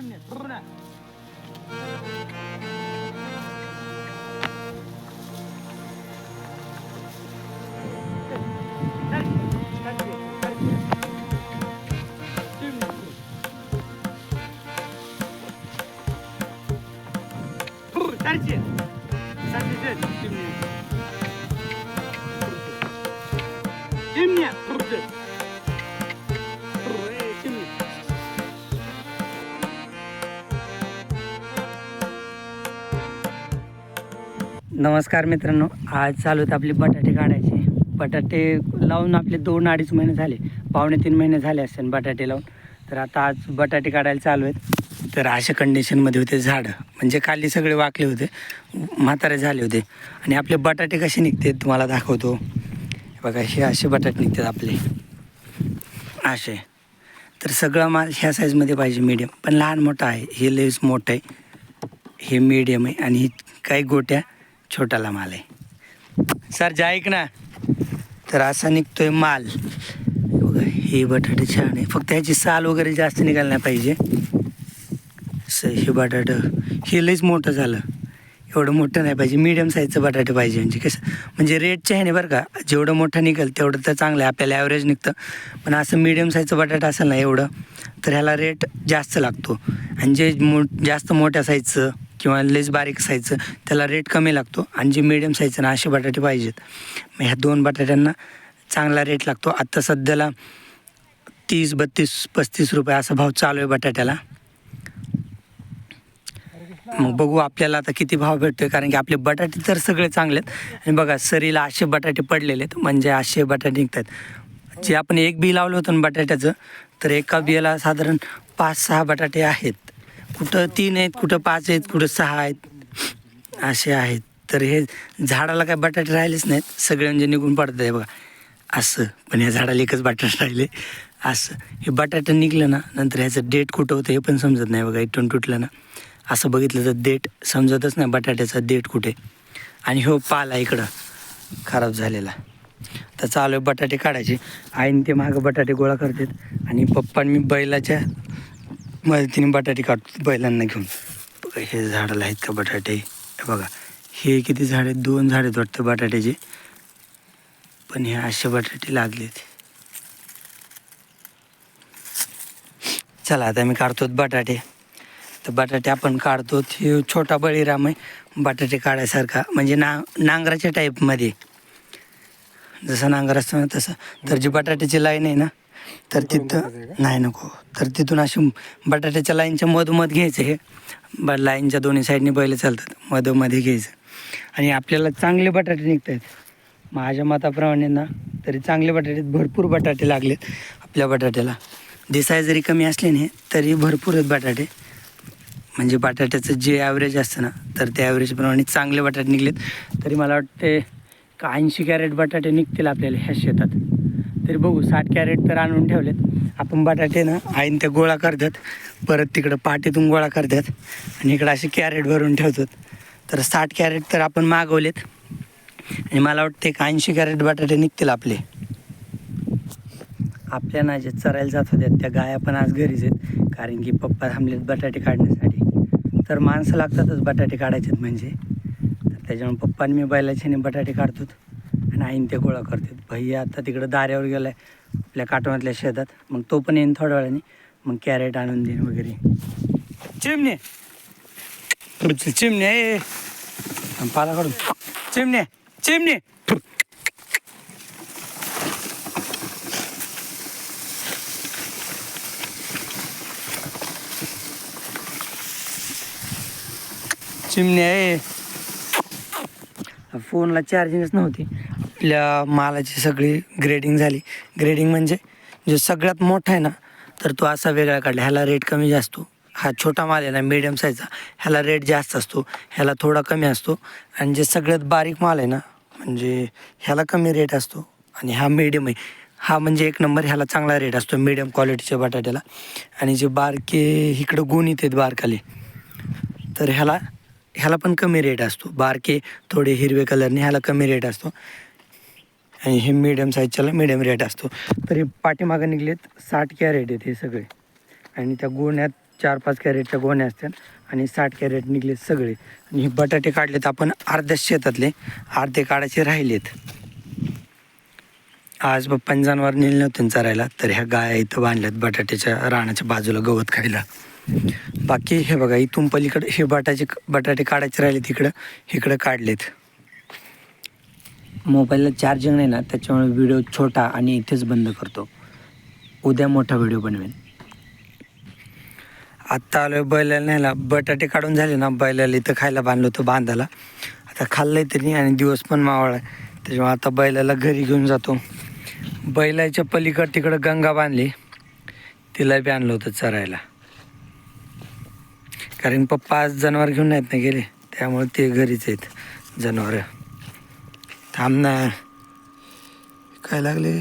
Скажи мне, дурак! Дайте! Сами дайте, ты мне! Ты мне, дурак! नमस्कार मित्रांनो आज चालू आहेत आपले बटाटे काढायचे. बटाटे लावून आपले दोन अडीच महिने झाले. पावणे तीन महिने झाले असेल बटाटे लावून. तर आता आज बटाटे काढायला चालू आहेत. तर अशा कंडिशनमध्ये होते झाडं. म्हणजे खाली सगळे वाकले होते. म्हातारे झाले होते. आणि आपले बटाटे कसे निघते तुम्हाला दाखवतो. बघा हे असे बटाटे निघतात आपले. असे. तर सगळं माल ह्या साईजमध्ये पाहिजे मीडियम पण लहान मोठं आहे. हे लेस मोठं आहे. हे मीडियम आहे. आणि काही गोट्या छोटाला माल आहे. सर जा ऐक ना. तर असा निघतोय माल. हे बघा हे बटाटे छान आहे. फक्त ह्याची साल वगैरे जास्त निघायला नाही पाहिजे. स हे बटाटं हे लईच मोठं झालं. एवढं मोठं नाही पाहिजे. मीडियम साईजचं बटाटे पाहिजे म्हणजे कसं? म्हणजे रेटच्या आहे ना बरं का? जेवढं मोठं निघेल तेवढं तर चांगलं आहे. आपल्याला ॲव्हरेज निघतं. पण असं मीडियम साईजचं बटाटा असेल ना एवढं तर ह्याला रेट जास्त लागतो. आणि जे मो जास्त मोठ्या साईजचं किंवा लेस बारीक साईजचं त्याला रेट कमी लागतो आणि जे मिडियम साईजचं ना असे बटाटे पाहिजेत. मग ह्या दोन बटाट्यांना चांगला रेट लागतो. आत्ता सध्याला तीस बत्तीस पस्तीस रुपये असा भाव चालू आहे बटाट्याला. मग बघू आपल्याला आता किती भाव भेटतोय कारण की आपले बटाटे तर सगळे चांगले आहेत. आणि बघा सरीला असे बटाटे पडलेले आहेत म्हणजे असे बटाटे निघतात जे आपण एक बी लावलं होतं ना बटाट्याचं तर एका बियाला साधारण पाच सहा बटाटे आहेत. कुठं तीन आहेत कुठं पाच आहेत कुठं सहा आहेत असे आहेत. तर हे झाडाला काय बटाटे राहिलेच नाहीत. सगळे म्हणजे निघून पडत आहे बघा. असं. पण या झाडाला एकच बटाटे राहिले. असं. हे बटाटे निघलं ना नंतर ह्याचं डेट कुठं होतं हे पण समजत नाही बघा. इथून तुटलं ना. असं बघितलं तर डेट समजतच नाही बटाट्याचा डेट कुठे. आणि हो पाला इकडं. खराब झालेला. तर चालू आहे बटाटे काढायचे. आईन ते मागं बटाटे गोळा करतात. आणि पप्पा मी बैलाच्या मदतीने बटाटे काढतो बैलांना घेऊन. बघा हे झाडाला आहेत का बटाटे? बघा हे किती झाड आहेत? दोन झाड आहेत वाटतं बटाट्याचे. पण हे असे बटाटे लागलेत चला आता मी काढतो बटाटे. तर बटाटे आपण काढतो हे छोटा बळीराम आहे. बटाटे काढायसारखा म्हणजे ना नांगराच्या टाईपमध्ये जसं नांगर असतो ना तसं. तर जी बटाट्याची लाईन आहे ना तर तिथं नाही नको. तर तिथून अशी बटाट्याच्या लाईनच्या मधोमध घ्यायचं हे. ब लाईनच्या दोन्ही साईडने बैल चालतात मधोमध्ये घ्यायचं. आणि आपल्याला चांगले बटाटे निघत आहेत माझ्या मताप्रमाणे ना तरी चांगले बटाटे भरपूर बटाटे लागलेत आपल्या बटाट्याला. दिसाय जरी कमी असले नाही तरी भरपूर आहेत बटाटे. म्हणजे बटाट्याचं जे ॲव्हरेज असतं ना तर त्या ॲव्हरेजप्रमाणे चांगले बटाटे निघलेत. तरी मला वाटते का ऐंशी कॅरेट बटाटे निघतील आपल्याला ह्या शेतात? तरी बघू साठ कॅरेट तर आणून ठेवलेत. आपण बटाटे ना आईन त्या गोळा करतात. परत तिकडं पाटीतून गोळा करतात. आणि इकडं असे कॅरेट भरून ठेवतात. तर साठ कॅरेट तर आपण मागवलेत. आणि मला वाटतं एक ऐंशी कॅरेट बटाटे निघतील आपले. आपल्या ना जे चरायला जात होत्या त्या गाया पण आज घरीच आहेत. कारण की पप्पा थांबलेत बटाटे काढण्यासाठी. तर माणसं लागतातच बटाटे काढायचेत म्हणजे. तर त्याच्यामुळे पप्पाने मी बैलाच्याने बटाटे काढतो आईन ते गोळा करतात. भैया आता तिकडं दाऱ्यावर गेला आहे आपल्या काटवणातल्या शेतात. मग तो पण येईन थोड्या वेळाने. मग कॅरेट आणून देईन वगैरे. चिमणे! चिमणे पाला काढून. चिमणे चिमणे! चिमणे आहे फोनला चार्जिंगच नव्हती. आपल्या मालाची सगळी ग्रेडिंग झाली. ग्रेडिंग म्हणजे जो सगळ्यात मोठा आहे ना तर तो असा वेगळा काढला. ह्याला रेट कमी जास्त हा छोटा माल आहे ना मीडियम साईजचा ह्याला रेट जास्त असतो. ह्याला थोडा कमी असतो. आणि जे सगळ्यात बारीक माल आहे ना म्हणजे ह्याला कमी रेट असतो. आणि हा मिडियम आहे. हा म्हणजे एक नंबर ह्याला चांगला रेट असतो मीडियम क्वालिटीच्या बटाट्याला. आणि जे बारके इकडं गुणित आहेत बारकाले तर ह्याला ह्याला पण कमी रेट असतो. बारके थोडे हिरवे कलरने ह्याला कमी रेट असतो. आणि हे मिडियम साईजच्याला मिडियम रेट असतो. तरी पाठीमागं निघलेत साठ कॅरेट आहेत हे सगळे. आणि त्या गोण्यात चार पाच कॅरेटच्या गोण्या असतात आणि साठ कॅरेट निघले सगळे. आणि हे बटाटे काढलेत आपण अर्ध्या शेतातले. अर्धे काढायचे राहिलेत. आज पप्पांनी जनावर नेलं नव्हतं चरायला. तर ह्या गाया इथं बांधल्यात बटाट्याच्या रानाच्या बाजूला गवत खायला. बाकी हे बघा इथून पलीकडे हे बटाचे बटाटे काढायचे राहिले तिकडं. इकडं काढलेत. मोबाईलला चार्जिंग नाही ना त्याच्यामुळे व्हिडिओ छोटा आणि इथेच बंद करतो. उद्या मोठा व्हिडिओ बनवेन. आत्ता आलो बैलाला न्यायला. बटाटे काढून झाले ना बैलाला इथं खायला बांधलं होतं बांधायला आता खाल्लंय तरी आणि दिवस पण मावळा आहे. त्याच्यामुळे आता बैलाला घरी घेऊन जातो. बैलाच्या पलीकड तिकडं गंगा बांधली. तिला बी आणलं होतं चरायला. कारण पप्पा आज जनावर घेऊन नाहीत ना गेले. त्यामुळे ते घरीच आहेत जनावरं. थांब काय लागले?